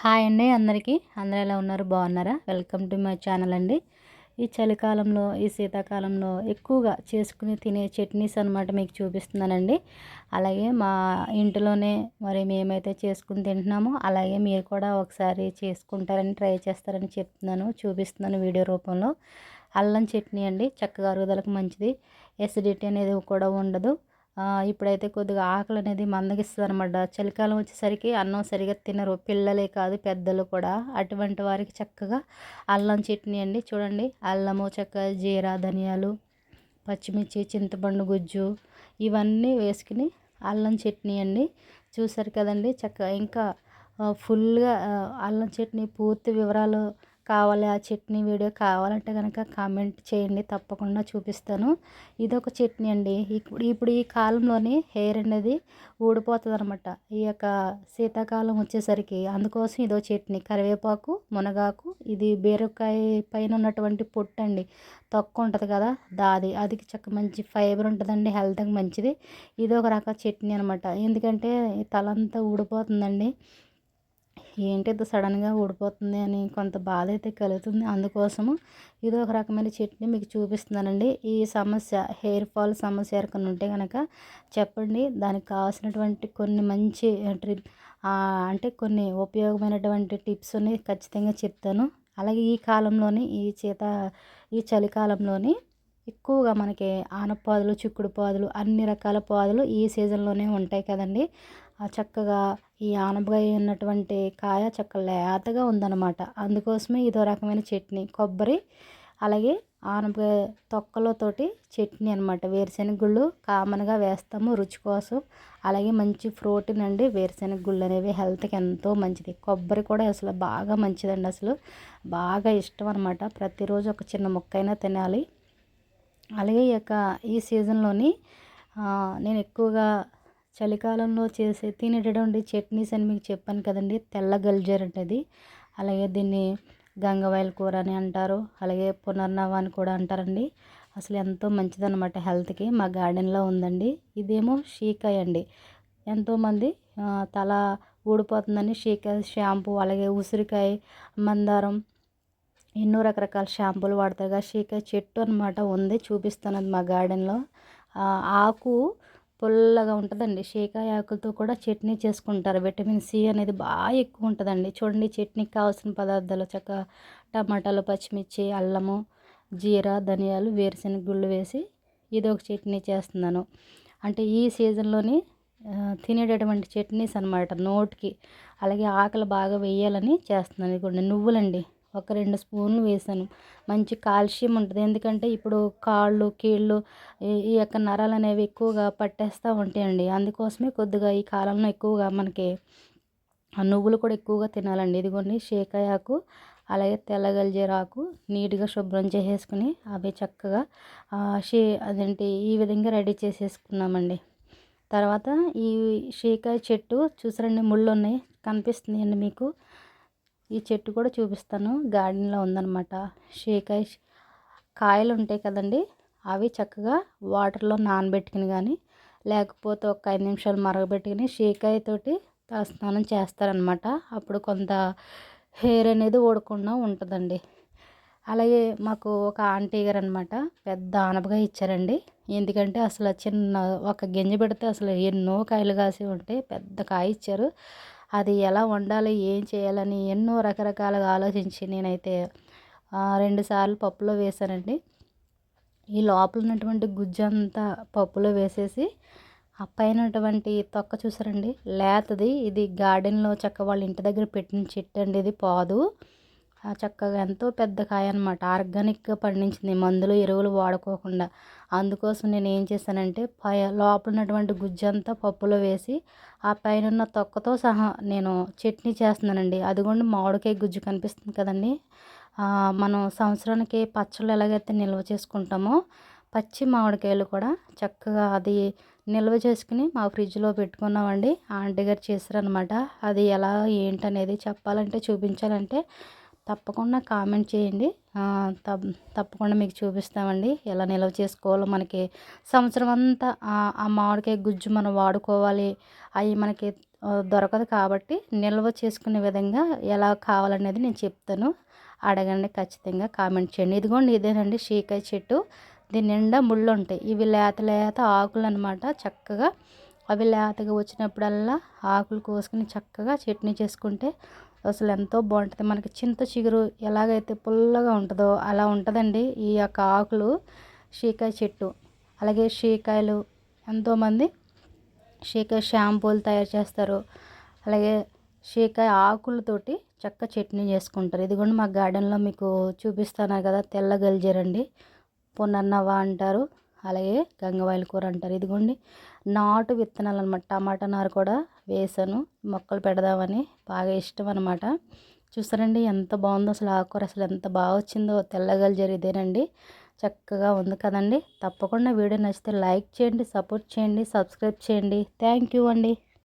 Hi అండి అందరికీ. అందరూ ఎలా ఉన్నారు? బాగున్నారా? వెల్కమ్ టు మై ఛానల్ అండి. ఈ చలికాలంలో ఈ శీతాకాలంలో ఎక్కువగా చేసుకుని తినే చట్నీస్ అనమాట మీకు చూపిస్తున్నానండి. అలాగే మా ఇంటిలోనే మరి మేమైతే చేసుకుని తింటున్నామో. అలాగే మీరు కూడా ఒకసారి చేసుకుంటారని ట్రై చేస్తారని చెప్తున్నాను చూపిస్తున్నాను వీడియో రూపంలో. అల్లం చట్నీ అండి చక్కగా అరుగుదలకు మంచిది. ఎసిడిటీ అనేది కూడా ఉండదు. ఇప్పుడైతే కొద్దిగా ఆకలి అనేది మందగిస్తుంది అనమాట చలికాలం వచ్చేసరికి అన్నం సరిగా తినరు. పిల్లలే కాదు పెద్దలు కూడా. అటువంటి వారికి చక్కగా అల్లం చట్నీ అండి. చూడండి అల్లము చక్కగా జీరా ధనియాలు పచ్చిమిర్చి చింతపండు గుజ్జు ఇవన్నీ వేసుకుని అల్లం చట్నీ అండి. చూసారు కదండి చక్కగా ఇంకా ఫుల్గా అల్లం చట్నీ పూర్తి వివరాలు కావాలి ఆ చట్నీ వీడియో కావాలంటే కనుక కామెంట్ చేయండి తప్పకుండా చూపిస్తాను. ఇది ఒక చట్నీ అండి. ఇప్పుడు ఇప్పుడు ఈ కాలంలోని హెయిర్ అనేది ఊడిపోతుంది అనమాట ఈ యొక్క శీతాకాలం వచ్చేసరికి అందుకోసం ఇదో చట్నీ. కరివేపాకు మునగాకు ఇది బీరకాయ పైన ఉన్నటువంటి పొట్టు అండి. తక్కువ ఉంటుంది కదా దాది. అది చక్క మంచి ఫైబర్ ఉంటుందండి హెల్త్కి మంచిది. ఇది ఒక రకం చట్నీ అనమాట. ఎందుకంటే తలంతా ఊడిపోతుందండి. ఏంటి ఇది సడన్గా ఊడిపోతుంది అని కొంత బాధ అయితే కలుగుతుంది. అందుకోసము ఇది ఒక రకమైన చట్నీ మీకు చూపిస్తున్నానండి. ఈ సమస్య హెయిర్ ఫాల్ సమస్య ఎవరికైనా ఉంటే కనుక చెప్పండి. దానికి కావాల్సినటువంటి కొన్ని మంచి ట్రిప్ అంటే కొన్ని ఉపయోగమైనటువంటి టిప్స్ అని ఖచ్చితంగా చెప్తాను. అలాగే ఈ కాలంలోని ఈ చేత ఈ చలికాలంలోని ఎక్కువగా మనకి ఆనపాదులు చిక్కుడు పాదులు అన్ని రకాల పాదులు ఈ సీజన్లోనే ఉంటాయి కదండి. చక్కగా ఈ ఆనపకాయ ఉన్నటువంటి కాయ చక్క లేతగా ఉందన్నమాట. అందుకోసమే ఇదో రకమైన చట్నీ కొబ్బరి అలాగే ఆనపకాయ తొక్కలతోటి చట్నీ అనమాట వేరుశెనగ గుళ్ళు కామన్గా వేస్తాము రుచి కోసం. అలాగే మంచి ప్రోటీన్ అండి వేరుశెనగ గుళ్ళు అనేవి. హెల్త్కి ఎంతో మంచిది. కొబ్బరి కూడా అసలు బాగా మంచిదండి అసలు. బాగా ఇష్టం అనమాట ప్రతిరోజు ఒక చిన్న ముక్కైనా తినాలి. అలాగే ఈ యొక్క ఈ సీజన్లోని నేను ఎక్కువగా చలికాలంలో చేసే తినేటటువంటి చట్నీస్ అని మీకు చెప్పాను కదండి. తెల్ల గల్జర్ అనేది అలాగే దీన్ని గంగవాయల కూర అని అంటారు. అలాగే పునర్నవ అని కూడా అంటారండి. అసలు ఎంతో మంచిదన్నమాట హెల్త్కి. మా గార్డెన్లో ఉందండి. ఇదేమో షీకాయ అండి. ఎంతోమంది తల ఊడిపోతుందని షీకాయ షాంపూ అలాగే ఉసిరికాయ మందారం ఎన్నో రకరకాల షాంపూలు వాడతారు. షీకాయ చెట్టు అనమాట ఉంది. చూపిస్తాను మా గార్డెన్లో. ఆకు పుల్లగా ఉంటుందండి. షేకాయ ఆకులతో కూడా చట్నీ చేసుకుంటారు. విటమిన్ సి అనేది బాగా ఎక్కువ ఉంటుందండి చూడండి చట్నీకి కావాల్సిన పదార్థాలు చక్క టమాటాలు పచ్చిమిర్చి అల్లము జీరా ధనియాలు వేరుశనగ గుళ్ళు వేసి ఇది ఒక చట్నీ చేస్తున్నాను. అంటే ఈ సీజన్లోని తినేటటువంటి చట్నీస్ అనమాట నోటికి. అలాగే ఆకలి బాగా వేయాలని చేస్తున్నాను. ఇదిగోండి నువ్వులండి. ఒక రెండు స్పూన్లు వేసాను. మంచి కాల్షియం ఉంటుంది. ఎందుకంటే ఇప్పుడు కాళ్ళు కీళ్ళు ఈ యొక్క నరాలు అనేవి ఎక్కువగా పట్టేస్తూ ఉంటాయండి. అందుకోసమే కొద్దిగా ఈ కాలంలో ఎక్కువగా మనకి నువ్వులు కూడా ఎక్కువగా తినాలండి. ఇదిగోండి షేకాయాకు అలాగే తెల్లగలిజేరాకు నీట్గా శుభ్రం చేసేసుకుని అవి చక్కగా షే అదేంటి ఈ విధంగా రెడీ చేసేసుకున్నామండి. తర్వాత ఈ షేకాయ చెట్టు చూసారండి ముళ్ళు ఉన్నాయి కనిపిస్తున్నాయండి మీకు. ఈ చెట్టు కూడా చూపిస్తాను. గార్డెన్లో ఉందన్నమాట. షేకాయ కాయలు ఉంటాయి కదండి అవి చక్కగా వాటర్లో నానబెట్టుకుని కానీ లేకపోతే ఒక ఐదు నిమిషాలు మరగబెట్టుకుని షేకాయతోటి స్నానం చేస్తారనమాట అప్పుడు కొంత హెయిర్ అనేది ఓడకుండా ఉంటుందండి. అలాగే మాకు ఒక ఆంటీ గారు అనమాట పెద్ద ఆనపగా ఇచ్చారండి. ఎందుకంటే అసలు చిన్న ఒక గింజ పెడితే అసలు ఎన్నో కాయలు కాసి ఉంటే పెద్ద కాయ ఇచ్చారు. అది ఎలా వండాలి ఏం చేయాలని ఎన్నో రకరకాలుగా ఆలోచించి నేనైతే రెండుసార్లు పప్పులో వేసానండి. ఈ లోపల ఉన్నటువంటి గుజ్జంతా పప్పులో వేసేసి ఆ పైన తొక్క చూసారండి? లేతది. ఇది గార్డెన్లో చక్క వాళ్ళ ఇంటి దగ్గర పెట్టిన చెట్టు అండి ఇది పాదు. చక్కగా ఎంతో పెద్ద కాయ అనమాట ఆర్గానిక్గా పండించింది. మందులు ఎరువులు వాడుకోకుండా. అందుకోసం నేను ఏం చేశానంటే పై లోపల ఉన్నటువంటి గుజ్జంతా పప్పులో వేసి ఆ పైన ఉన్న తొక్కతో సహా నేను చట్నీ చేస్తున్నానండి. అదిగోండి మామిడికాయ గుజ్జు కనిపిస్తుంది కదండి. మనం సంవత్సరానికి పచ్చళ్ళు ఎలాగైతే నిల్వ చేసుకుంటామో పచ్చి మామిడికాయలు కూడా చక్కగా అది నిల్వ చేసుకుని మా ఫ్రిడ్జ్లో పెట్టుకున్నామండి. ఆంటీ గారు చేశారనమాట అది ఎలా ఏంటనేది చెప్పాలంటే చూపించాలంటే తప్పకుండా కామెంట్ చేయండి. తప్పకుండా మీకు చూపిస్తామండి. ఎలా నిల్వ చేసుకోవాలో మనకి సంవత్సరం అంతా ఆ మామిడికాయ గుజ్జు మనం వాడుకోవాలి. అవి మనకి దొరకదు కాబట్టి నిల్వ చేసుకునే విధంగా ఎలా కావాలనేది నేను చెప్తాను. అడగండి ఖచ్చితంగా కామెంట్ చేయండి. ఇదిగోండి ఇదేనండి షీకాయ చెట్టు. దీని నిండా ముళ్ళు ఉంటాయి ఇవి లేత లేత ఆకులు అనమాట చక్కగా అవి లేతగా వచ్చినప్పుడల్లా ఆకులు కోసుకుని చక్కగా చట్నీ చేసుకుంటే అసలు ఎంతో బాగుంటుంది. మనకి చింత చిగురు ఎలాగైతే పుల్లగా ఉంటుందో అలా ఉంటుందండి ఈ యొక్క ఆకులు షీకాయ చెట్టు. అలాగే షీకాయలు ఎంతోమంది షీకాయ షాంపూలు తయారు చేస్తారు. అలాగే షీకాయ ఆకులతోటి చక్క చట్నీ చేసుకుంటారు. ఇదిగోండి మా గార్డెన్లో మీకు చూపిస్తాను కదా తెల్ల గల్జరండి పునర్నవ అంటారు అలాగే గంగవాయిల కూర అంటారు. ఇదిగోండి నాటు విత్తనాలు అనమాట టమాటా నారు కూడా వేసాను. మొక్కలు పెడదామని బాగా ఇష్టం అనమాట చూసారండి ఎంత బాగుందో అసలు ఆకుకూర అసలు ఎంత బాగా వచ్చిందో. తెల్లగలిజరు ఇదేనండి. చక్కగా ఉంది కదండి. తప్పకుండా వీడియో నచ్చితే లైక్ చేయండి సపోర్ట్ చేయండి సబ్స్క్రైబ్ చేయండి. థ్యాంక్ యూ అండి.